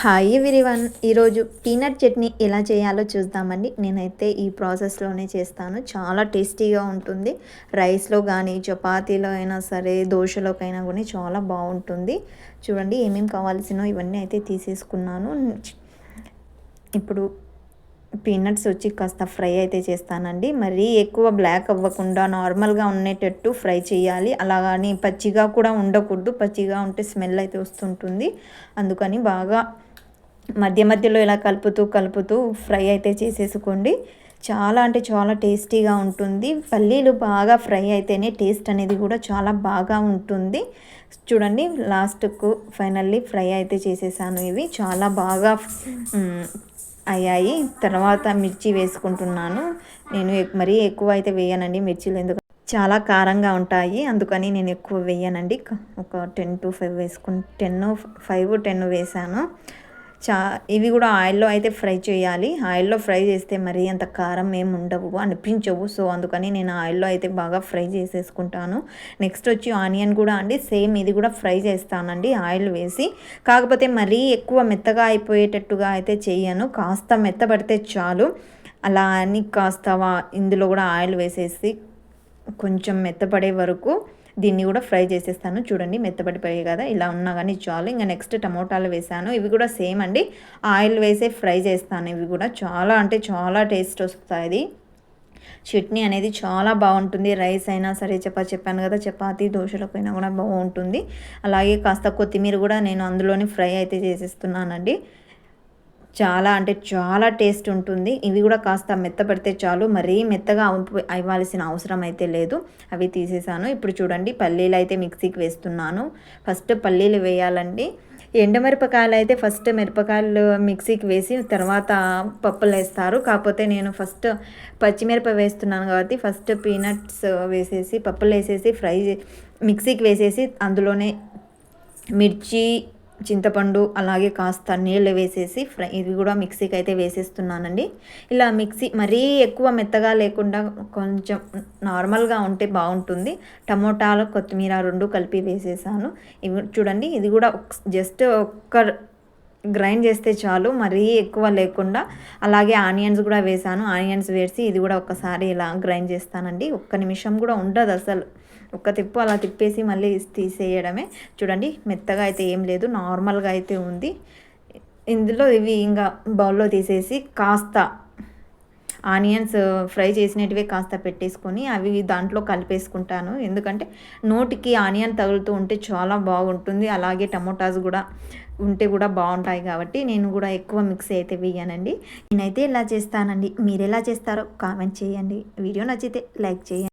Hi విరివన్ ఈరోజు peanut chutney ఎలా చేయాలో చూద్దామండి. నేనైతే ఈ ప్రాసెస్లోనే చేస్తాను. చాలా టేస్టీగా ఉంటుంది. రైస్లో కానీ చపాతీలో అయినా సరే దోశలోకైనా కానీ చాలా బాగుంటుంది. చూడండి ఏమేమి కావాల్సినో ఇవన్నీ అయితే తీసేసుకున్నాను. ఇప్పుడు పీనట్స్ వచ్చి కాస్త ఫ్రై అయితే చేస్తానండి. మరీ ఎక్కువ బ్లాక్ అవ్వకుండా నార్మల్గా ఉండేటట్టు ఫ్రై చేయాలి. అలాగని పచ్చిగా కూడా ఉండకూడదు. పచ్చిగా ఉంటే స్మెల్ అయితే వస్తుంటుంది. అందుకని బాగా మధ్య మధ్యలో ఇలా కలుపుతూ కలుపుతూ ఫ్రై అయితే చేసేసుకోండి. చాలా అంటే చాలా టేస్టీగా ఉంటుంది. పల్లీలు బాగా ఫ్రై అయితేనే టేస్ట్ అనేది కూడా చాలా బాగా ఉంటుంది. చూడండి లాస్ట్కు ఫైనల్లీ ఫ్రై అయితే చేసేసాను ఇవి. చాలా బాగా అయ్యాయి. తర్వాత మిర్చి వేసుకుంటున్నాను. నేను మరీ ఎక్కువ అయితే వేయనండి మిర్చిలు. ఎందుకు చాలా కారంగా ఉంటాయి. అందుకని నేను ఎక్కువ వేయనండి. ఒక టెన్ టు ఫైవ్ వేసుకు టెన్ ఫైవ్ టెన్ వేసాను. చా ఇవి కూడా ఆయిల్లో అయితే ఫ్రై చేయాలి. ఆయిల్లో ఫ్రై చేస్తే మరీ అంత కారం ఏమి ఉండవు అనిపించవు. సో అందుకని నేను ఆయిల్లో అయితే బాగా ఫ్రై చేసేసుకుంటాను. నెక్స్ట్ వచ్చి ఆనియన్ కూడా అండి. సేమ్ ఇది కూడా ఫ్రై చేస్తానండి ఆయిల్ వేసి. కాకపోతే మరీ ఎక్కువ మెత్తగా అయిపోయేటట్టుగా అయితే చేయను. కాస్త మెత్తబడితే చాలు. అలా అని కాస్త ఇందులో కూడా ఆయిల్ వేసేసి కొంచెం మెత్తపడే వరకు దీన్ని కూడా ఫ్రై చేసేస్తాను. చూడండి మెత్తబడిపోయాయి కదా. ఇలా ఉన్నా కానీ చాలు. ఇంకా నెక్స్ట్ టమోటాలు వేసాను. ఇవి కూడా సేమ్ అండి. ఆయిల్ వేసే ఫ్రై చేస్తాను. ఇవి కూడా చాలా అంటే చాలా టేస్ట్ వస్తుంది చట్నీ అనేది చాలా బాగుంటుంది. రైస్ అయినా సరే చెప్పా చెప్పాను కదా. చపాతీ దోశలకైనా కూడా బాగుంటుంది. అలాగే కాస్త కొత్తిమీర కూడా నేను అందులోనే ఫ్రై అయితే చేసేస్తున్నానండి. చాలా అంటే చాలా టేస్ట్ ఉంటుంది. ఇవి కూడా కాస్త మెత్తపడితే చాలు. మరీ మెత్తగా అవ్వాల్సిన అవసరం అయితే లేదు. అవి తీసేసాను. ఇప్పుడు చూడండి పల్లీలు అయితే మిక్సీకి వేస్తున్నాను. ఫస్ట్ పల్లీలు వేయాలండి. ఎండమిరపకాయలు అయితే ఫస్ట్ మిరపకాయలు మిక్సీకి వేసి తర్వాత పప్పులు వేస్తారు. కాకపోతే నేను ఫస్ట్ పచ్చిమిరప వేస్తున్నాను కాబట్టి ఫస్ట్ పీనట్స్ వేసేసి పప్పులు వేసేసి ఫ్రై మిక్సీకి వేసేసి అందులోనే మిర్చి చింతపండు అలాగే కాస్త నీళ్ళు వేసేసి ఫ్రై ఇది కూడా మిక్సీకి అయితే వేసేస్తున్నానండి. ఇలా మిక్సీ మరీ ఎక్కువ మెత్తగా లేకుండా కొంచెం నార్మల్గా ఉంటే బాగుంటుంది. టమోటాలు కొత్తిమీర రెండు కలిపి వేసేసాను. ఇవి చూడండి ఇది కూడా జస్ట్ ఒక్క గ్రైండ్ చేస్తే చాలు మరీ ఎక్కువ లేకుండా. అలాగే ఆనియన్స్ కూడా వేసాను. ఆనియన్స్ వేసి ఇది కూడా ఒకసారి ఇలా గ్రైండ్ చేస్తానండి. ఒక్క నిమిషం కూడా ఉండదు అసలు ఒక్క తిప్పు అలా తిప్పేసి మళ్ళీ తీసేయడమే. చూడండి మెత్తగా అయితే ఏం లేదు నార్మల్గా అయితే ఉంది. ఇందులో ఇవి ఇంకా బౌల్లో తీసేసి కాస్త ఆనియన్స్ ఫ్రై చేసినటివే కాస్త పెట్టేసుకొని అవి దాంట్లో కలిపేసుకుంటాను. ఎందుకంటే నోటికి ఆనియన్ తగులుతూ ఉంటే చాలా బాగుంటుంది. అలాగే టమోటాస్ కూడా ఉంటే కూడా బాగుంటాయి కాబట్టి నేను కూడా ఎక్కువ మిక్స్ అయితే వేయనండి. నేనైతే ఇలా చేస్తానండి. మీరు ఎలా చేస్తారో కామెంట్ చేయండి. వీడియో నచ్చితే లైక్ చేయండి.